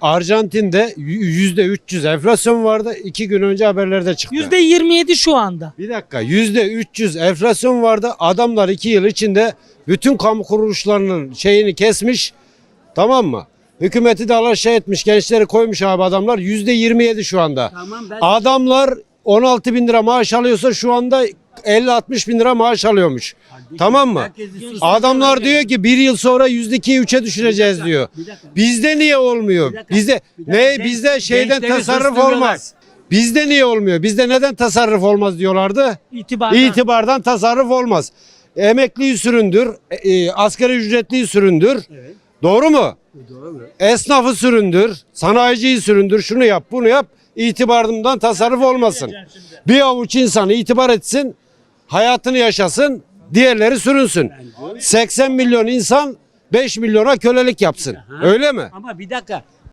Arjantin'de yüzde 300 enflasyon vardı. iki gün önce haberlerde çıktı. %27 şu anda. Bir dakika yüzde 300 enflasyon vardı. Adamlar iki yıl içinde bütün kamu kuruluşlarının şeyini kesmiş. Tamam mı? Hükümeti de alaşağı etmiş. Gençleri koymuş abi adamlar. Yüzde 27 şu anda. Tamam ben Adamlar 16 bin lira maaş alıyorsa şu anda 50-60 bin lira maaş alıyormuş. Tamam mı? Adamlar diyor ki bir yıl sonra yüzde ikiye üçe düşüreceğiz diyor. Bizde niye olmuyor? Bizde ne bizde şeyden tasarruf olmaz. Bizde niye olmuyor? Bizde neden tasarruf olmaz diyorlardı? İtibardan. İtibardan tasarruf olmaz. Emekliyi süründür, e, e, asgari ücretliyi süründür. Evet. Doğru mu? Doğru. Esnafı süründür, sanayiciyi süründür, şunu yap, bunu yap. İtibarından tasarruf olmasın. Bir avuç insan itibar etsin, hayatını yaşasın, diğerleri sürünsün. 80 milyon insan 5 milyona kölelik yapsın. Öyle mi? Ama bir dakika.